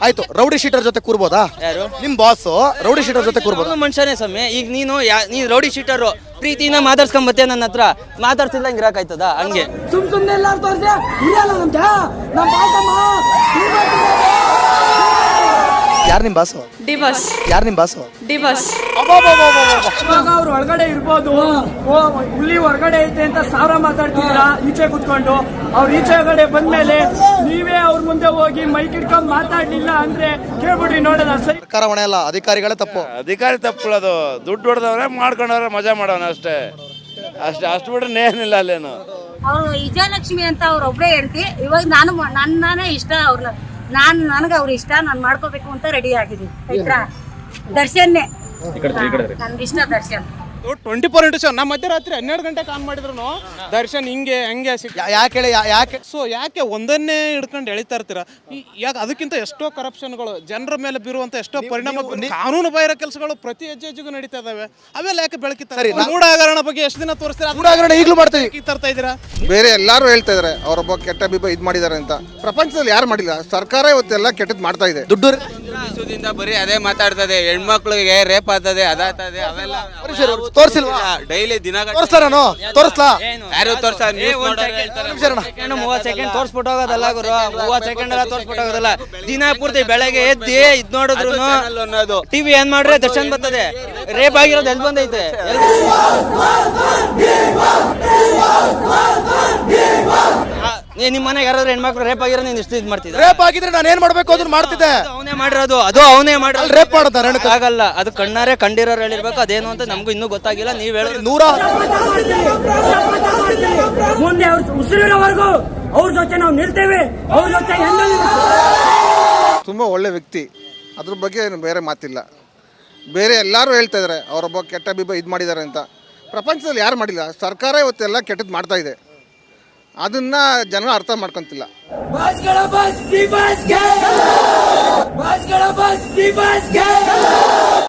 ಆಯ್ತು rowdy sheeter ಜೊತೆ ಕೂರ್ಬೋದಾ? ಯಾರು? ನಿಮ್ ಬಾಸ್ ರೌಡಿ ಶೀಟರ್ ಜೊತೆ ಕೂರ್ಬೋದು? ಮನುಷ್ಯನೇ ಸ್ವಾಮಿ. ಈಗ ನೀನು ಯಾ- ನೀನ್ ರೌಡಿ ಶೀಟರು ಪ್ರೀತಿಯಿಂದ ಮಾತಾಡ್ಸ್ಕೊಂಬತ್ತೆ ನನ್ನ ಹತ್ರ? ಮಾತಾಡ್ಸಿಲ್ಲಂಗೆ ಇರಾಕಾಯ್ತದ ಹಂಗೆ. ಸುಮ್ ಸುಮ್ನೆ ಎಲ್ಲಾರು ತೋರಿಸಿ. ಉಳಿಯಲ್ಲ ನಮ್ಗೆ ನಮ್ಮ ಯಾರ್ ನಿಮ್ ಬಾಸು ಡಿವಸ್ ಯಾರ್ ನಿಮ್ ಬಾಸು ಡಿವಸ್ ಇವಾಗ ಅವ್ರು ಒಳಗಡೆ ಇರ್ಬೋದು. ಓ ಹುಲಿ ಹೊರಗಡೆ ಐತೆ ಅಂತ ಸಾವಿರ ಮಾತಾಡ್ತಿದ್ದೀರಾ? ಈಚೆ ಕುತ್ಕೊಂಡು. ಅವ್ರು ಈಚೆ ಕಡೆ ಬಂದ್ಮೇಲೆ ನೀವೇ ಅವ್ರ ಮುಂದೆ ಹೋಗಿ ಮೈಕ್ ಇಟ್ಕೊಂಡ್ ಮಾತಾಡ್ಲಿಲ್ಲ ಅಂದ್ರೆ ಕೇಳ್ಬಿಡ್ರಿ ನೋಡೋಣ. ಸರಿ. ಸರ್ಕಾರ ಹೊಣೆ ಅಲ್ಲ ಅಧಿಕಾರಿಗಳೇ ತಪ್ಪು. ಅಧಿಕಾರಿ ತಪ್ಪುಳದು ದುಡ್ಡು ಹೊಡೆದವ್ರೆ ಮಾಡ್ಕೊಂಡವ್ರೆ ಮಜಾ ಮಾಡೋಣ ಅಷ್ಟೇ. ಅಷ್ಟೇ ಅಷ್ಟು ಬಿಟ್ರೆ ಏನಿಲ್ಲ ಅಲ್ಲೇನು. ಅವ್ರು ವಿಜಯಲಕ್ಷ್ಮಿ ಅಂತ ಅವ್ರ ಒಬ್ಬರೇ ಹೇಳ್ತಿ ಇವಾಗ ನಾನು ನನ್ನೇ ನನ್ನನೇ ಇಷ್ಟ ಅವ್ರನ್ನ ನಾನು ನನಗೆ ಅವ್ರ ಇಷ್ಟ ನಾನು ಮಾಡ್ಕೋಬೇಕು ಅಂತ ರೆಡಿ ಆಗಿದ್ದೀನಿ. ಆಯ್ತಾ? ದರ್ಶನ್ನೇ. Darshan. Twenty four into seven ನಮ್ಮ ಮಧ್ಯರಾತ್ರಿ ಹನ್ನೆರಡು ಗಂಟೆಗೆ ಆನ್ ಮಾಡಿದ್ರು ದರ್ಶನ್ ಹಿಂಗೆ ಹೆಂಗೆ ಸಿಕ್ ಯಾ- ಯಾಕೆ ಹೇಳಿ ಯಾಕೆ ಸೊ ಯಾಕೆ ಒಂದನ್ನೇ ಹಿಡ್ಕೊಂಡು ಎಳಿತಾ ಇರ್ತೀರಾ? ಯಾಕೆ ಅದಕ್ಕಿಂತ ಎಷ್ಟೋ ಕರಪ್ಷನ್ಗಳು ಜನರ ಮೇಲೆ ಬೀರುವಂತ ಎಷ್ಟೋ ಪರಿಣಾಮ ಕಾನೂನು ಬಾಹಿರ ಕೆಲಸಗಳು ಪ್ರತಿ ಹೆಜ್ಜೆ ಹೆಜ್ಜೆಗೂ ನಡೀತಾ ಇದಾವೆ. ಅವೆಲ್ಲ ಯಾಕೆ ಬೆಳಕಿತಾರೆ ಗೂಢಾಗರಣ ಹಗರಣ ಬಗ್ಗೆ ಎಷ್ಟು ದಿನ ತೋರಿಸ್ತಾರೆ? ಗೂಢಾಗರಣ ಈಗಲೂ ಮಾಡ್ತೀವಿ ತರ್ತಾ ಇದ್ದೀರಾ ಬೇರೆ ಎಲ್ಲರೂ ಹೇಳ್ತಾ ಇದಾರೆ ಅವರೊಬ್ಬ ಕೆಟ್ಟ ಬಿಬ್ಬ ಇದು ಮಾಡಿದ್ದಾರೆ ಅಂತ. ಪ್ರಪಂಚದಲ್ಲಿ ಯಾರು ಮಾಡಿಲ್ಲ? ಸರ್ಕಾರ ಇವತ್ತೆಲ್ಲ ಕೆಟ್ಟದ್ ಮಾಡ್ತಾ ಇದೆ. ದುಡ್ಡು ದಿವಸದಿಂದ ಬರೀ ಅದೇ ಮಾತಾಡ್ತದೆ. ಹೆಣ್ಮಕ್ಳಿಗೆ ರೇಪ್ ಆಗ್ತದೆ ಅದಾಗ್ತದೆ ಅವೆಲ್ಲ ತೋರಿಸಿಲ್ವಾ? ಡೈಲಿ ದಿನ ತೋರಿಸ್ಲಾ ನಾನು ತೋರಿಸ್ಲಾ? ಯಾರು ತೋರ್ಸ? ನೀವು ಮೂವತ್ತು ಸೆಕೆಂಡ್ ತೋರಿಸ್ಬಿಟ್ಟು ಹೋಗೋದಲ್ಲ ಗುರು. ಮೂವತ್ತು ಸೆಕೆಂಡ್ ಎಲ್ಲ ತೋರಿಸ್ಬಿಟ್ಟು ಹೋಗೋದಲ್ಲ. ದಿನ ಪೂರ್ತಿ ಬೆಳಗ್ಗೆ ಎದ್ದಿ ಇದ್ ನೋಡಿದ್ರು ಅನ್ನೋದು. ಟಿವಿ ಏನ್ ಮಾಡ್ರೆ ದರ್ಶನ್ ಬರ್ತದೆ. ರೇಪ್ ಆಗಿರೋದು ಎಲ್ಲಿ ಬಂದೈತೆ? ಏ, ನಿಮ್ ಮನೆಗೆ ಯಾರಾದ್ರೂ ಹೆಣ್ಮಕ್ಳು ರೇಪ್ ಆಗಿರೋ ನೀನ್ ಇಷ್ಟು ಇದ್ ಮಾಡ್ತಿದ್ದೆ ರೇಪ್ ಆಗಿದ್ರೆ ನಾನು ಏನ್ ಮಾಡ್ಬೇಕು ಅದನ್ನ ಮಾಡ್ತಿದ್ದೆ? ಅವನೇ ಮಾಡಿರೋದು ಅದು ಅವನೇ ಮಾಡಿ ಅಲ್ಲಿ ರೇಪ್ ಮಾಡ್ತಾರೆ ಆಗಲ್ಲ ಅದು ಕಣ್ಣಾರೆ ಕಂಡಿರೋರು ಹೇಳಿರ್ಬೇಕು ಅದೇನು ಅಂತ ನಮಗೂ ಇನ್ನೂ ಗೊತ್ತಾಗಿಲ್ಲ ನೀವ್ ಹೇಳಿ ನೂರ ಮುಂದೆ ಅವ್ರ ಉಸಿರಿರೋವರೆಗೂ ಅವ್ರ ಜೊತೆ ನಾವು ನಿಲ್ತೇವೆ ಅವ್ರ ಜೊತೆ ಹೆಂಗ ತುಂಬಾ ಒಳ್ಳೆ ವ್ಯಕ್ತಿ. ಅದ್ರ ಬಗ್ಗೆ ಏನು ಬೇರೆ ಮಾತಿಲ್ಲ. ಬೇರೆ ಎಲ್ಲರೂ ಹೇಳ್ತಾ ಇದಾರೆ ಅವರೊಬ್ಬ ಕೆಟ್ಟ ಬಿಬ್ಬ ಇದು ಮಾಡಿದ್ದಾರೆ ಅಂತ. ಪ್ರಪಂಚದಲ್ಲಿ ಯಾರು ಮಾಡಿಲ್ಲ ಸರ್ಕಾರ ಇವತ್ತೆಲ್ಲ ಕೆಟ್ಟದ್ ಮಾಡ್ತಾ ಇದೆ. ಅದನ್ನ ಜನ ಅರ್ಥ ಮಾಡ್ಕೊಂತಿಲ್ಲ.